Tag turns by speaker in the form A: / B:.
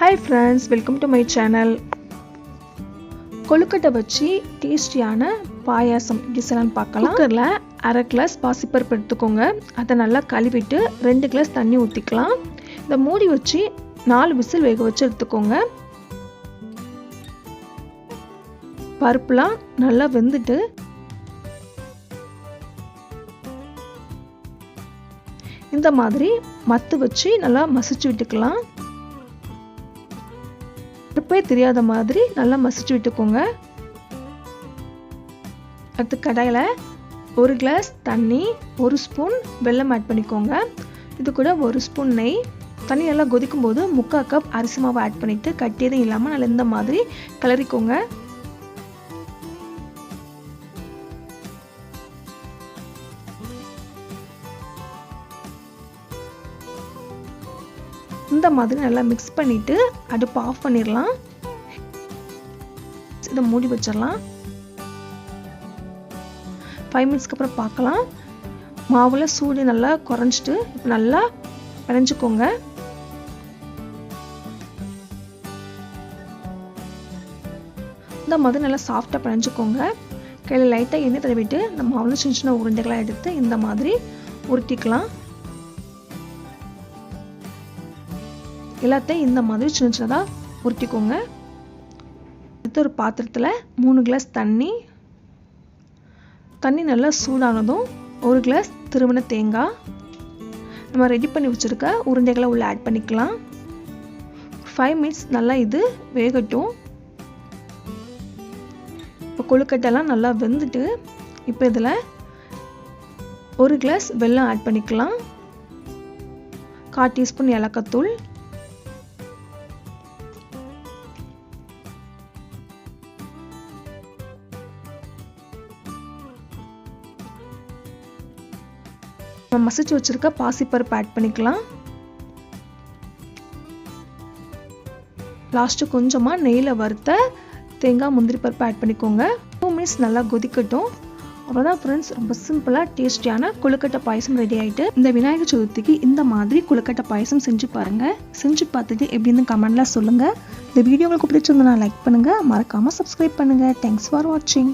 A: Hi friends welcome to my channel கொழுக்கட்டை வச்சு டேஸ்டியான பாயாசம். எப்படி செய்யலாம்னு பார்க்கலாம்? குக்கரில் அரை கிளாஸ் பாசிப்பருப்பு எடுத்துக்கோங்க. அதை நல்லா கழுவிட்டு ரெண்டு கிளாஸ் தண்ணி ஊற்றிக்கலாம் இந்த மூடி வச்சு நாலு விசில் வேக வச்சு எடுத்துக்கோங்க. பருப்புலாம் நல்லா வெந்துட்டு இந்த மாதிரி மத்து வச்சு நல்லா மசிச்சு விட்டுக்கலாம். பருப்பே தெரியாத மாதிரி நல்லா மசிச்சு விட்டுக்கோங்க. அடுத்து கடாயில் ஒரு கிளாஸ் தண்ணி ஒரு ஸ்பூன் வெல்லம் ஆட் பண்ணிக்கோங்க. இது கூட ஒரு ஸ்பூன் நெய். தண்ணி நல்லா கொதிக்கும் போது முக்கால் கப் அரிசி மாவு ஆட் பண்ணிவிட்டு கட்டியதும் இல்லாமல் நல்லா இந்த மாதிரி கிளறிக்கோங்க. இந்த மாதிரி நல்லா மிக்ஸ் பண்ணிவிட்டு அடுப்பு ஆஃப் பண்ணிடலாம். இதை மூடி வச்சிடலாம். ஃபைவ் மினிட்ஸ்க்கு அப்புறம் பார்க்கலாம். மாவில் சூடு நல்லா குறைஞ்சிட்டு இப்போ நல்லா பிணைஞ்சிக்கோங்க இந்த மாதிரி நல்லா சாஃப்டாக பிணைஞ்சிக்கோங்க கையில் லைட்டாக எண்ணெய் தடவிட்டு இந்த மாவில் சின்ன சின்ன உருண்டைகளாக எடுத்து இந்த மாதிரி உருட்டிக்கலாம். எல்லாத்தையும் இந்த மாதிரி சின்ன சின்னதாக உருட்டிக்கோங்க. அடுத்து ஒரு பாத்திரத்தில் மூணு கிளாஸ் தண்ணி. தண்ணி நல்லா சூடானதும் ஒரு கிளாஸ் திருமண தேங்காய். நம்ம ரெடி பண்ணி வச்சுருக்க உருண்டைகளை உள்ளே ஆட் பண்ணிக்கலாம். ஃபைவ் மினிட்ஸ் நல்லா இது வேகட்டும். இப்போ கொழுக்கட்டைலாம் நல்லா வெந்துட்டு இப்போ இதில் ஒரு கிளாஸ் வெல்லம் ஆட் பண்ணிக்கலாம். கால் டீஸ்பூன் ஏலக்காத்தூள் நம்ம மசிச்சு வச்சுருக்க பாசிப்பருப்பு ஆட் பண்ணிக்கலாம். லாஸ்ட்டு கொஞ்சமாக நெய்யில் வறுத்த தேங்காய் முந்திரி பருப்பு ஆட் பண்ணிக்கோங்க. டூ மினிட்ஸ் நல்லா கொதிக்கட்டும். அவ்வளோதான் ஃப்ரெண்ட்ஸ் ரொம்ப சிம்பிளாக டேஸ்டியான கொழுக்கட்டை பாயசம் ரெடி ஆகிட்டு இந்த விநாயகர் சதுர்த்திக்கு இந்த மாதிரி கொழுக்கட்டை பாயசம் செஞ்சு பாருங்கள் செஞ்சு பார்த்துட்டு எப்படின்னு கமெண்ட்லாம் சொல்லுங்கள் இந்த வீடியோ உங்களுக்கு பிடிச்சிருந்தா லைக் பண்ணுங்கள் மறக்காமல் சப்ஸ்கிரைப் பண்ணுங்கள் தேங்க்ஸ் ஃபார் வாட்சிங்